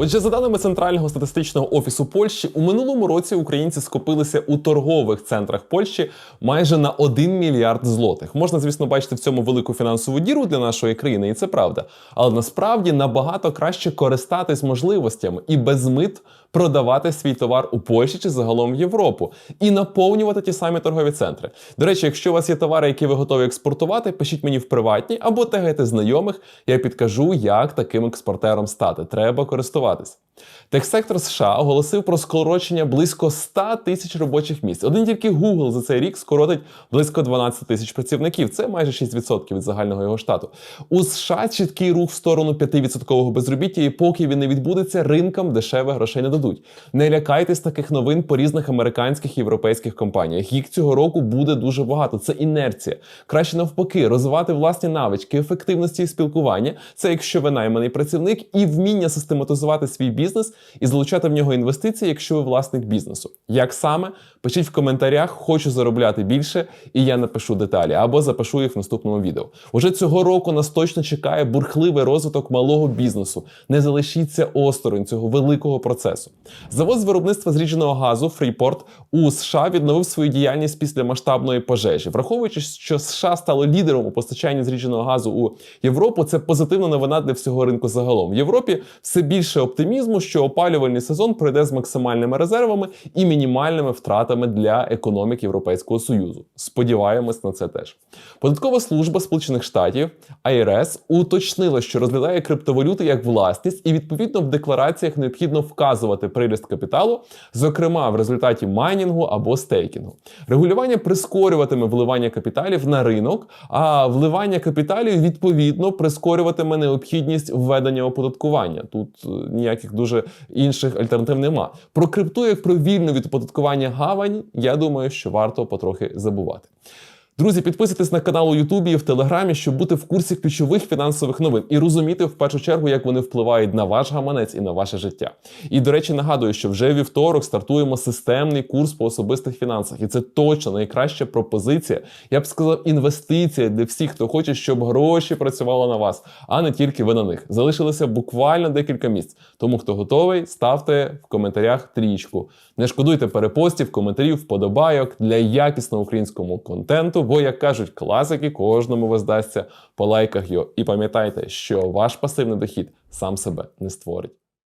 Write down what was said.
Отже, за даними Центрального статистичного офісу Польщі, у минулому році українці скопилися у торгових центрах Польщі майже на 1 мільярд злотих. Можна, звісно, бачити в цьому велику фінансову діру для нашої країни, і це правда. Але насправді набагато краще користатись можливостями і без мит продавати свій товар у Польщі чи загалом в Європу і наповнювати ті самі торгові центри. До речі, якщо у вас є товари, які ви готові експортувати, пишіть мені в приватні або тегайте знайомих. Я підкажу, як таким експортером стати. Треба dauert ist. Техсектор США оголосив про скорочення близько 100 тисяч робочих місць. Один тільки Google за цей рік скоротить близько 12 тисяч працівників. Це майже 6% від загального його штату. У США чіткий рух в сторону 5% безробіття, і поки він не відбудеться, ринкам дешевих грошей не дадуть. Не лякайтесь таких новин по різних американських і європейських компаніях. Їх цього року буде дуже багато. Це інерція. Краще навпаки, розвивати власні навички, ефективності і спілкування. Це якщо ви найманий працівник, і вміння систематизувати свій бізнес і залучати в нього інвестиції, якщо ви власник бізнесу. Як саме пишіть в коментарях, хочу заробляти більше, і я напишу деталі або запишу їх в наступному відео. Уже цього року нас точно чекає бурхливий розвиток малого бізнесу. Не залишіться осторонь цього великого процесу. Завод з виробництва зрідженого газу Freeport у США відновив свою діяльність після масштабної пожежі, враховуючи, що США стало лідером у постачанні зрідженого газу у Європу. Це позитивна новина для всього ринку загалом. В Європі все більше оптимізму, що опалювальний сезон пройде з максимальними резервами і мінімальними втратами для економік Європейського союзу. Сподіваємось на це теж. Податкова служба Сполучених Штатів IRS уточнила, що розглядає криптовалюти як власність, і відповідно в деклараціях необхідно вказувати приріст капіталу, зокрема в результаті майнінгу або стейкінгу. Регулювання прискорюватиме вливання капіталів на ринок, а вливання капіталів відповідно прискорюватиме необхідність введення оподаткування. Тут е, ніяких дуже інших альтернатив нема. Про крипту як про вільну від оподаткування гавань, я думаю, що варто потрохи забувати. Друзі, підписуйтесь на канал у Ютубі і в Телеграмі, щоб бути в курсі ключових фінансових новин і розуміти в першу чергу, як вони впливають на ваш гаманець і на ваше життя. І до речі, нагадую, що вже вівторок стартуємо системний курс по особистих фінансах, і це точно найкраща пропозиція. Я б сказав, інвестиція для всіх, хто хоче, щоб гроші працювали на вас, а не тільки ви на них. Залишилося буквально декілька місць. Тому хто готовий, ставте в коментарях трічку. Не шкодуйте перепостів, коментарів, вподобайок для якісного українського контенту. Бо, як кажуть класики, кожному воздасться по лайках його. І пам'ятайте, що ваш пасивний дохід сам себе не створить.